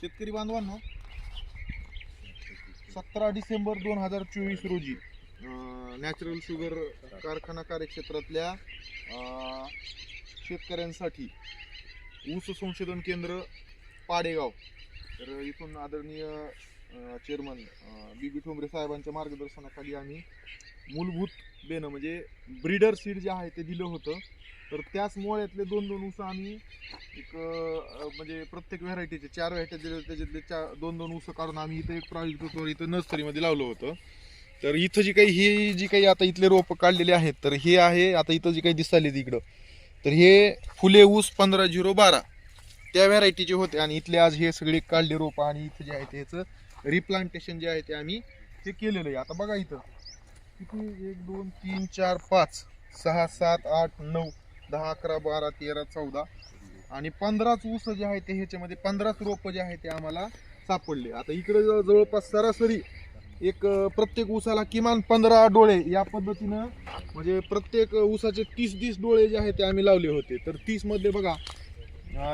शेतकरी बांधवांनो सतरा डिसेंबर दोन हजार चोवीस रोजी नॅचरल शुगर कारखाना कार्यक्षेत्रातल्या शेतकऱ्यांसाठी ऊस संशोधन केंद्र पाडेगाव. तर इथून आदरणीय चेअरमन बी बी ठोंबरे साहेबांच्या मार्गदर्शनाखाली आम्ही मूलभूत देणं म्हणजे ब्रीडर सीड जे आहे ते दिलं होतं. तर त्याच मोळ्यातले दोन दोन उस आम्ही एक म्हणजे प्रत्येक व्हरायटीचे चार व्हरायटी दिले त्याच्यातले चार दोन दोन उसं काढून आम्ही इथं एक प्रायोजित इथं नर्सरीमध्ये लावलं होतं. तर इथं जी काही ही जी काही आता इथले रोपं काढलेले आहेत तर हे आहे आता इथं जी काही दिसाले तिकडं तर हे फुले ऊस पंधरा झिरो बारा त्या व्हरायटीचे होते. आणि इथले आज हे सगळे काढले रोपं आणि इथं जे आहे त्याचं रिप्लांटेशन जे आहे ते आम्ही ते केलेलं आहे. आता बघा इथं. किती? एक दोन तीन चार पाच. सहा सात आठ नऊ दहा अकरा बारा तेरा चौदा. आणि पंधराच ऊस जे आहे ते ह्याच्यामध्ये पंधराच रोपं जे आहे ते आम्हाला सापडले. आता इकडे जवळ- जवळपास सरासरी एक प्रत्येक ऊसाला किमान पंधरा डोळे या पद्धतीनं म्हणजे प्रत्येक ऊसाचे तीस तीस डोळे जे आहे ते आम्ही लावले होते. तर तीसमधले बघा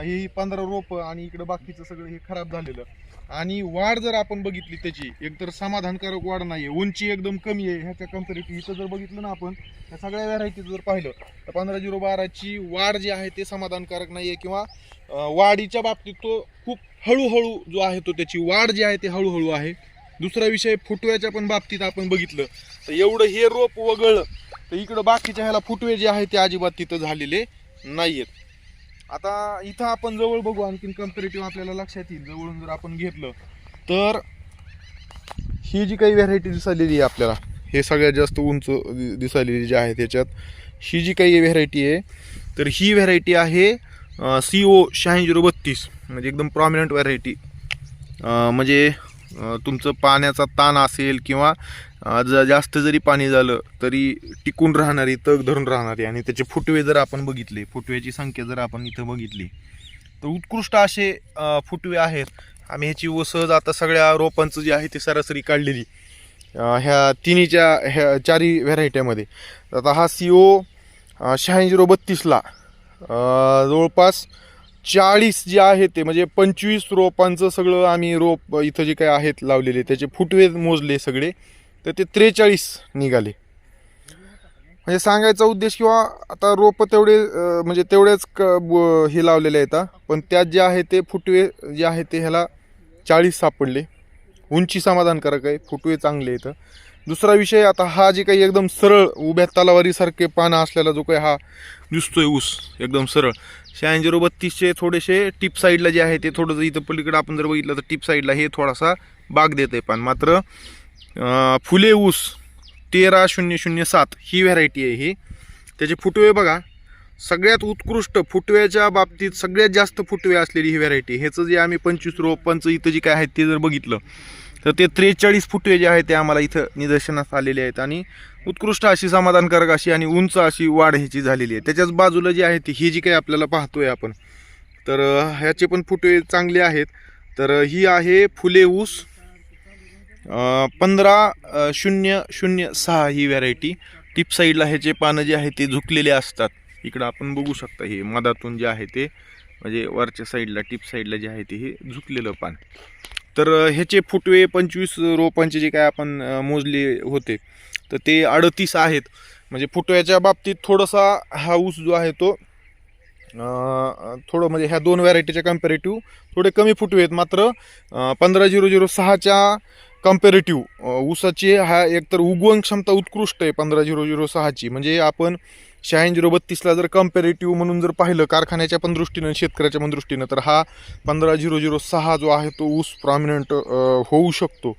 हे पंधरा रोपं आणि इकडं बाकीचं सगळं हे खराब झालेलं. आणि वाढ जर आपण बघितली त्याची एकतर समाधानकारक वाढ नाही आहे उंची एकदम कमी आहे ह्याच्या कम्पेरेटिव्ह इथं जर बघितलं ना आपण त्या सगळ्या व्हरायटीचं जर पाहिलं तर पंधरा झिरो बाराची वाढ जी आहे ते समाधानकारक नाही आहे किंवा वाढीच्या बाबतीत तो खूप हळूहळू जो आहे तो त्याची वाढ जी आहे ते हळूहळू आहे. दुसरा विषय फुटव्याच्या पण बाबतीत आपण बघितलं तर एवढं हे रोप वगळलं तर इकडं बाकीच्या ह्याला फुटवे जे आहे ते अजिबात तिथं झालेले नाही आहेत आता इथं आपण जवळ बघू आणखीन कम्पेरेटिव्ह आपल्याला लक्षात येईल. जवळून जर आपण घेतलं तर ही जी काही व्हरायटी दिसालेली आहे आपल्याला हे सगळ्यात जास्त उंच दि- दिसालेली जी आहे त्याच्यात ही जी काही व्हरायटी आहे तर ही व्हरायटी आहे सी ओ शहाऐंशी झिरो बत्तीस म्हणजे एकदम प्रॉमिनंट व्हरायटी म्हणजे तुमचं पाण्याचा ताण असेल किंवा ज जास्त जरी पाणी झालं तरी टिकून राहणारी तग धरून राहणारी आणि त्याचे फुटवे जर आपण बघितले फुटव्याची संख्या जर आपण इथं बघितली तर उत्कृष्ट असे फुटवे आहेत. आम्ही ह्याची व सहज आता सगळ्या रोपांचं जे आहे ते सरासरी काढलेली. ह्या तिन्हीच्या ह्या चारी व्हरायट्यामध्ये. आता हा सी ओ शहाऐंशी झिरो बत्तीसला जवळपास चाळीस जे आहे ते म्हणजे पंचवीस रोपांचं सगळं आम्ही रोप इथं जे काय आहेत लावलेले त्याचे फुटवे मोजले सगळे तर ते त्रेचाळीस निघाले. म्हणजे सांगायचा उद्देश किंवा आता रोपं तेवढे म्हणजे तेवढेच क ब- हे लावलेले आहेत पण त्यात जे आहे ते फुटवे जे आहे ते ह्याला चाळीस सापडले. उंची समाधानकारक आहे फुटवे चांगले आहेत. दुसरा विषय आता हा जे काही एकदम सरळ उभ्या तलावारीसारखे पानं असलेला जो काही हा दिसतोय ऊस एकदम सरळ. शहाऐंशी बत्तीसचे थोडेसे टिप साईडला जे आहे ते थोडंसं इथं पलीकडे आपण जर बघितलं तर टिप साईडला हे थोडासा बाग देत आहे पान. मात्र फुले ऊस तेरा शून्य शून्य सात ही व्हरायटी आहे ही. त्याचे फुटवे बघा. सगळ्यात उत्कृष्ट फुटव्याच्या बाबतीत सगळ्यात जास्त फुटवे असलेली ही व्हरायटी. ह्याचं जे आम्ही पंचवीस रोपांचं इथं जे काय आहेत ते जर बघितलं तर ते त्रेचाळीस फुटे जे आहेत ते आम्हाला इथं निदर्शनास आलेले आहेत. आणि उत्कृष्ट अशी समाधानकारक अशी आणि उंच अशी वाढ ह्याची झालेली आहे. त्याच्याच बाजूला जी आहे ती ही जी काही आपल्याला पाहतोय आपण तर ह्याचे पण फुटवे चांगले आहेत. तर ही आहे फुले ऊस पंधरा शून्य शून्य सहा ही व्हरायटी टिप साईडला ह्याचे पानं जे आहे ते झुकलेले असतात. इकडं आपण बघू शकता हे मधातून जे आहे ते म्हणजे वरच्या साईडला टिप साईडला जे आहे ते हे झुकलेलं पान. तर ह्याचे फुटवे पंचवीस रोपांचे जे काय आपण मोजले होते तर ते अडतीस आहेत. म्हणजे फुटव्याच्या बाबतीत थोडासा हा ऊस जो आहे तो थोडं म्हणजे ह्या दोन व्हरायटीच्या कम्पॅरेटिव्ह थोडे कमी फुटवे आहेत. मात्र पंधरा झिरो झिरो सहाच्या कम्पॅरेटिव्ह ऊसाची हा एकतर उगवण क्षमता उत्कृष्ट आहे पंधरा झिरो झिरो सहाची. म्हणजे आपण शहाऐंशी झिरो बत्तीसला जर कम्पेरेटिव्ह म्हणून जर पाहिलं कारखान्याच्या पण दृष्टीनं शेतकऱ्याच्या पण दृष्टीनं तर हा पंधरा झिरो झिरो सहा जो आहे तो ऊस प्रॉमिनंट होऊ शकतो.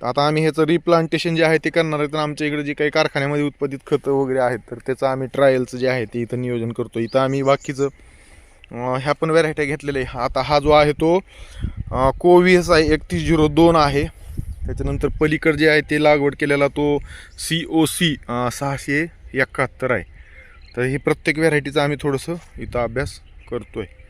तर आता आम्ही ह्याचं रिप्लांटेशन जे आहे ते करणार आहे तर आमच्या इकडे जे काही कारखान्यामध्ये उत्पादित खतं वगैरे आहेत तर त्याचं आम्ही ट्रायलचं जे आहे ते इथं नियोजन करतो. इथं आम्ही बाकीचं ह्या पण व्हरायट्या घेतलेल्या आहे. आता हा जो आहे तो कोविस आहे एकतीस झिरो दोन आहे. त्याच्यानंतर पलीकड जे आहे ते लागवड केलेला तो सी ओ सी सहाशे एकाहत्तर आहे. तर हे प्रत्येक व्हरायटीचा आम्ही थोडंसं इथं अभ्यास करतो आहे